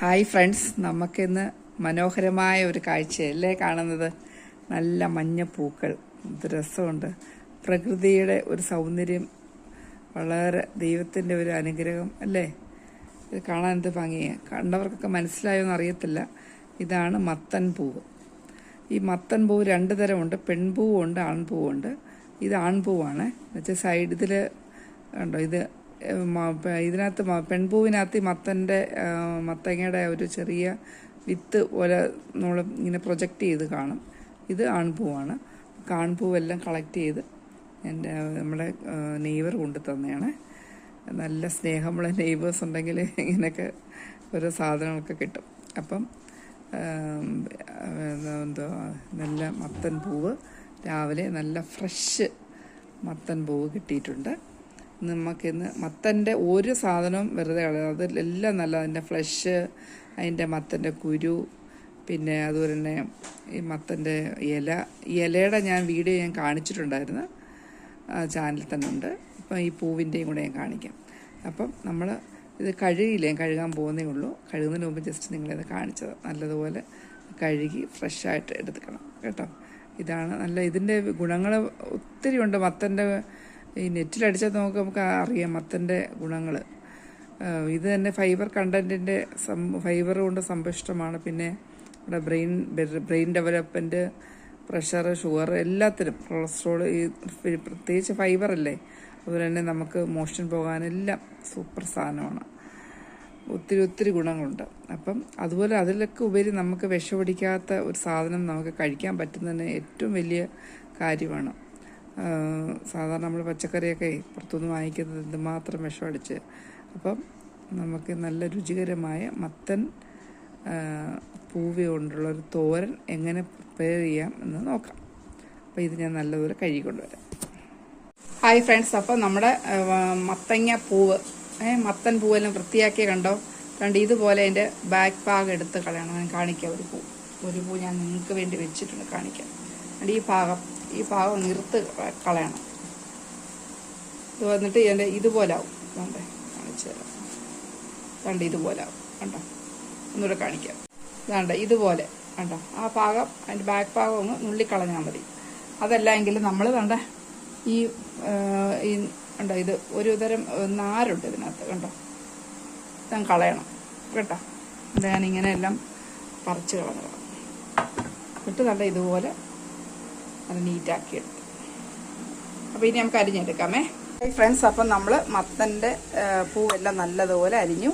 Hi friends നമുക്കിന്ന് മനോഹരമായ ഒരു കാഴ്ചയല്ലേ കാണുന്നത്? നല്ല മഞ്ഞ പൂക്കൾ രസമുണ്ട്. പ്രകൃതിയുടെ ഒരു സൗന്ദര്യം വളരെ ദൈവത്തിന്റെ ഒരു അനുഗ്രഹം അല്ലേ? ഇത് കാണാൻ എന്ത് ഭംഗിയാണ് കണ്ടവർക്കൊക്കെ മനസ്സിലായോ എന്ന് അറിയത്തില്ല. ഇതാണ് മത്തൻ പൂവ്. ഈ മത്തൻ പൂവ് രണ്ട് തരമുണ്ട്. പെൺപൂവുണ്ട് ആൺപൂവുണ്ട്. ഇത് ആൺപൂവാണ്. എന്നുവെച്ചാൽ സൈഡ് ഇതിൽ ഉണ്ടോ ഇത് ഇതിനകത്ത് പെൺപൂവിനകത്ത് ഈ മത്തന്റെ മത്തങ്ങയുടെ ഒരു ചെറിയ വിത്ത് പോലെ നമ്മൾ ഇങ്ങനെ പ്രൊജക്റ്റ് ചെയ്ത് കാണും. ഇത് ആൺപൂവാണ്. ആൺപൂവെല്ലാം കളക്ട് ചെയ്ത് എന്റെ നമ്മുടെ നെയ്വർ കൊണ്ട് തന്നെയാണ്. നല്ല സ്നേഹമുള്ള നെയ്ബേഴ്സ് ഉണ്ടെങ്കിൽ ഇങ്ങനെയൊക്കെ ഓരോ സാധനങ്ങളൊക്കെ കിട്ടും. അപ്പം എന്തോ നല്ല മത്തൻ പൂവ്. രാവിലെ നല്ല ഫ്രഷ് മത്തൻ പൂവ് കിട്ടിയിട്ടുണ്ട്. നമുക്കിന്ന് മത്തന്റെ ഒരു സാധനവും വെറുതെ കളയാം. എല്ലാം നല്ല അതിന്റെ ഫ്ലഷ് അതിന്റെ മത്തന്റെ കുരു പിന്നെ അതുപോലെ തന്നെ ഈ മത്തന്റെ ഇല. ഇലയുടെ ഞാൻ വീഡിയോ ഞാൻ കാണിച്ചിട്ടുണ്ടായിരുന്നു. ചാനലിൽ തന്നെ ഉണ്ട്. അപ്പം ഈ പൂവിന്റെയും കൂടെ ഞാൻ കാണിക്കാം. അപ്പം നമ്മൾ ഇത് കഴുകിയില്ലേ? കഴുകാൻ പോകുന്നേ ഉള്ളൂ. കഴുകുന്നതിന് മുമ്പ് ജസ്റ്റ് നിങ്ങളിത് കാണിച്ചത്. നല്ലതുപോലെ കഴുകി ഫ്രഷായിട്ട് എടുക്കണം. കേട്ടോ? ഇതാണ് നല്ല ഇതിന്റെ ഗുണങ്ങൾ ഒത്തിരി ഉണ്ട് മത്തന്റെ ഈ നെറ്റിലടിച്ചാൽ നമുക്ക് നമുക്ക് അറിയാം മത്തന്റെ ഗുണങ്ങൾ ഇത് തന്നെ ഫൈബർ കണ്ടന്റിന്റെ സം ഫൈബർ കൊണ്ട് സമ്പുഷ്ടമാണ് പിന്നെ നമ്മുടെ brain brain development pressure sugar എല്ലാത്തിനും കൊളസ്ട്രോൾ ഈ പ്രത്യേകിച്ച് ഫൈബർ അല്ലേ അതുപോലെ തന്നെ നമുക്ക് മോഷൻ പോകാനെല്ലാം സൂപ്പർ സാധനമാണ്. ഒത്തിരി ഒത്തിരി ഗുണങ്ങളുണ്ട്. അപ്പം അതുപോലെ അതിലൊക്കെ ഉപരി നമുക്ക് വിഷപിടിക്കാത്ത ഒരു സാധനം നമുക്ക് കഴിക്കാൻ പറ്റുന്നതിന് ഏറ്റവും വലിയ കാര്യമാണ് സാധാരണ നമ്മൾ പച്ചക്കറിയൊക്കെ പുറത്തുനിന്ന് വാങ്ങിക്കുന്നത് എന്തുമാത്രം വിഷമടിച്ച്. അപ്പം നമുക്ക് നല്ല രുചികരമായ മത്തൻ പൂവി കൊണ്ടുള്ള ഒരു തോരൻ എങ്ങനെ പ്രിപ്പയർ ചെയ്യാം എന്ന് നോക്കാം. അപ്പോൾ ഇത് ഞാൻ നല്ലതുപോലെ കഴുകി കൊണ്ടുവരാം. ഹായ് ഫ്രണ്ട്സ് അപ്പോൾ നമ്മുടെ മത്തങ്ങ പൂവ് മത്തൻ പൂവെല്ലാം വൃത്തിയാക്കിയ കണ്ടോ? കണ്ട് ഇതുപോലെ അതിന്റെ ബാക്ക് ഭാഗം എടുത്ത് കളയണം. ഞാൻ കാണിക്കാം ഒരു പൂ. ഒരു പൂ ഞാൻ നിങ്ങൾക്ക് വേണ്ടി വെച്ചിട്ടുണ്ട് കാണിക്കാം എന്നിട്ട് ഈ ഭാഗം ഈ ഭാഗം നിർത്ത് കളയണം. ഇത് വന്നിട്ട് എന്റെ ഇതുപോലെ ആവും കണ്ടേ? കാണിച്ചു തരാം. കണ്ട്? ഇതുപോലെ ആവും കണ്ടോ? ഒന്നുകൂടെ കാണിക്കാം. ഇതാണ്ട് ഇതുപോലെ. കണ്ടോ? ആ ഭാഗം അതിന്റെ ബാക്ക് ഭാഗം ഒന്ന് നുള്ളിക്കളഞ്ഞാൽ മതി. അതല്ലെങ്കിൽ നമ്മൾ കണ്ട ഈ കണ്ടോ? ഇത് ഒരു തരം നാരുണ്ട് ഇതിനകത്ത്. കണ്ടോ? ഞാൻ കളയണം. കേട്ടോ? ഞാനിങ്ങനെ എല്ലാം പറിച്ച് കളഞ്ഞതാണ്. എന്നിട്ട് കണ്ട? ഇതുപോലെ അത് നീറ്റാക്കി എടുത്തു. അപ്പോൾ ഇനി നമുക്ക് അരിഞ്ഞെടുക്കാമേ ഫ്രണ്ട്സ് അപ്പം നമ്മൾ മത്തന്റെ പൂവെല്ലാം നല്ലതുപോലെ അരിഞ്ഞു.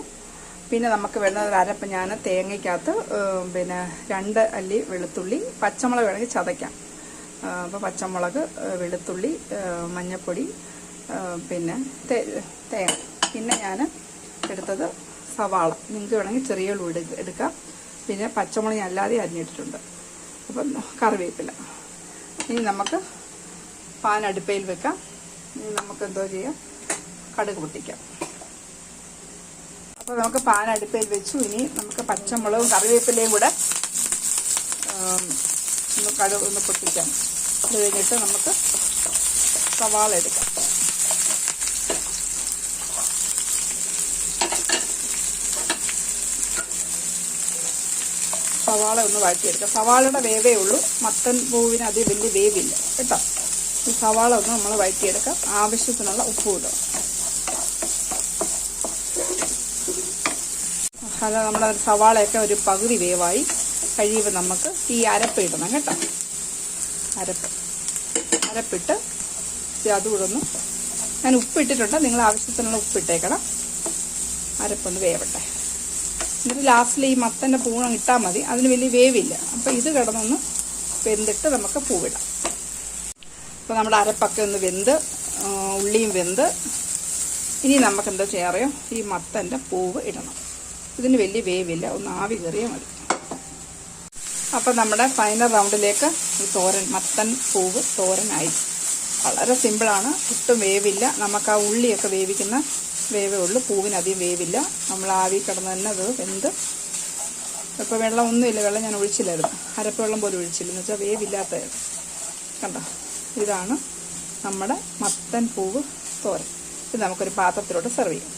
പിന്നെ നമുക്ക് വേണ്ടത് ഒരു ഞാൻ തേങ്ങയ്ക്കകത്ത് പിന്നെ രണ്ട് അല്ലി വെളുത്തുള്ളി പച്ചമുളക് വേണമെങ്കിൽ ചതയ്ക്കാം. അപ്പോൾ പച്ചമുളക് വെളുത്തുള്ളി മഞ്ഞൾപ്പൊടി പിന്നെ തേങ്ങ. പിന്നെ ഞാൻ എടുത്തത് സവാള. നിങ്ങൾക്ക് വേണമെങ്കിൽ ചെറിയ ഉള്ളി എടുക്കാം. പിന്നെ പച്ചമുളക് അല്ലാതെ അരിഞ്ഞിട്ടിട്ടുണ്ട്. അപ്പം കറിവേപ്പില. ഇനി നമുക്ക് പാൻ അടുപ്പയിൽ വെക്കാം. ഇനി നമുക്ക് എന്തോ ചെയ്യാം? കടുക് പൊട്ടിക്കാം. അപ്പോൾ നമുക്ക് പാൻ അടുപ്പയിൽ വെച്ചു. ഇനി നമുക്ക് പച്ചമുളകും കറിവേപ്പിലയും കൂടെ ഒന്ന് കടുക് ഒന്ന് പൊട്ടിക്കാം. അത് കഴിഞ്ഞിട്ട് നമുക്ക് സവാള എടുക്കാം. സവാള ഒന്ന് വഴറ്റിയെടുക്കാം. സവാളയുടെ വേവേ ഉള്ളൂ. മത്തൻ പൂവിന് അത് വലിയ വേവില്ല. കേട്ടോ? ഈ സവാള ഒന്ന് നമ്മൾ വഴറ്റിയെടുക്കാം. ആവശ്യത്തിനുള്ള ഉപ്പ് ഇടണം അത് നമ്മുടെ സവാളയൊക്കെ ഒരു പകുതി വേവായി. കഴിയുമ്പോൾ നമുക്ക് ഈ അരപ്പ് ഇടണം കേട്ടോ. അരപ്പ്. അരപ്പിട്ട് അതുകൂടെ ഒന്ന് ഞാൻ ഉപ്പിട്ടിട്ടുണ്ട്. നിങ്ങൾ ആവശ്യത്തിനുള്ള ഉപ്പിട്ടേക്കണം. അരപ്പൊന്ന് വേവട്ടെ. എന്നിട്ട് ലാസ്റ്റിൽ ഈ മത്തന്റെ പൂണം ഇട്ടാൽ മതി. അതിന് വലിയ വേവില്ല. അപ്പോൾ ഇത് കിടന്നൊന്ന് വെന്തിട്ട് നമുക്ക് പൂവിടാം. അപ്പോൾ നമ്മുടെ അരപ്പൊക്കെ ഒന്ന് വെന്ത് ഉള്ളിയും വെന്ത്. ഇനി നമുക്ക് എന്താ ചെയ്യാറിയോ ഈ മത്തന്റെ പൂവ് ഇടണം. ഇതിന് വലിയ വേവില്ല. ഒന്ന് ആവി കയറിയാൽ മതി. അപ്പം നമ്മുടെ ഫൈനൽ റൗണ്ടിലേക്ക് ഈ തോരൻ മത്തൻ പൂവ് തോരനായി. വളരെ സിമ്പിളാണ് ഒട്ടും വേവില്ല. നമുക്ക് ആ ഉള്ളിയൊക്കെ വേവിക്കുന്ന വേവേ ഉള്ളൂ. പൂവിന് അധികം വേവില്ല. നമ്മൾ ആവി കിടന്ന് തന്നെ അത് വെന്ത് ഇപ്പോൾ വെള്ളം ഒന്നുമില്ല. വെള്ളം ഞാൻ ഒഴിച്ചില്ലായിരുന്നു. അരപ്പ് വെള്ളം പോലും ഒഴിച്ചില്ല. എന്ന് വെച്ചാൽ വേവില്ലാത്ത കണ്ടോ? ഇതാണ് നമ്മുടെ മത്തൻ പൂവ് തോരൻ. ഇത് നമുക്കൊരു പാത്രത്തിലോട്ട് സെർവ് ചെയ്യാം.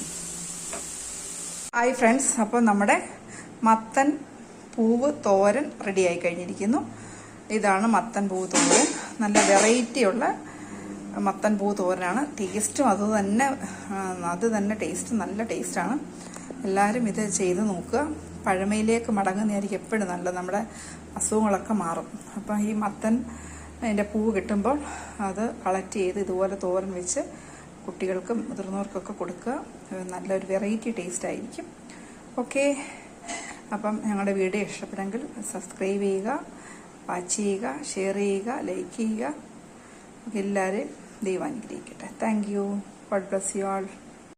ഹായ് ഫ്രണ്ട്സ് അപ്പോൾ നമ്മുടെ മത്തൻ പൂവ് തോരൻ റെഡിയായി കഴിഞ്ഞിരിക്കുന്നു. ഇതാണ് മത്തൻ പൂവ് തോരൻ. നല്ല വെറൈറ്റിയുള്ള മത്തൻ പൂ തോരനാണ്. ടേസ്റ്റും അത് തന്നെ അത് തന്നെ ടേസ്റ്റ് നല്ല ടേസ്റ്റാണ്. എല്ലാവരും ഇത് ചെയ്ത് നോക്കുക. പഴമയിലേക്ക് മടങ്ങുന്നതായിരിക്കും എപ്പോഴും നല്ലത്. നമ്മുടെ അസുഖങ്ങളൊക്കെ മാറും. അപ്പം ഈ മത്തൻ അതിന്റെ പൂവ് കിട്ടുമ്പോൾ അത് കളക്ട് ചെയ്ത് ഇതുപോലെ തോരൻ വെച്ച് കുട്ടികൾക്കും മുതിർന്നവർക്കൊക്കെ കൊടുക്കുക. നല്ലൊരു വെറൈറ്റി ടേസ്റ്റ് ആയിരിക്കും. ഓക്കെ. അപ്പം ഞങ്ങളുടെ വീഡിയോ ഇഷ്ടപ്പെടുമെങ്കിൽ സബ്സ്ക്രൈബ് ചെയ്യുക വാച്ച് ചെയ്യുക ഷെയർ ചെയ്യുക ലൈക്ക് ചെയ്യുക. എല്ലാവരെയും ദൈവം അനുഗ്രഹിക്കട്ടെ. Thank you God bless you all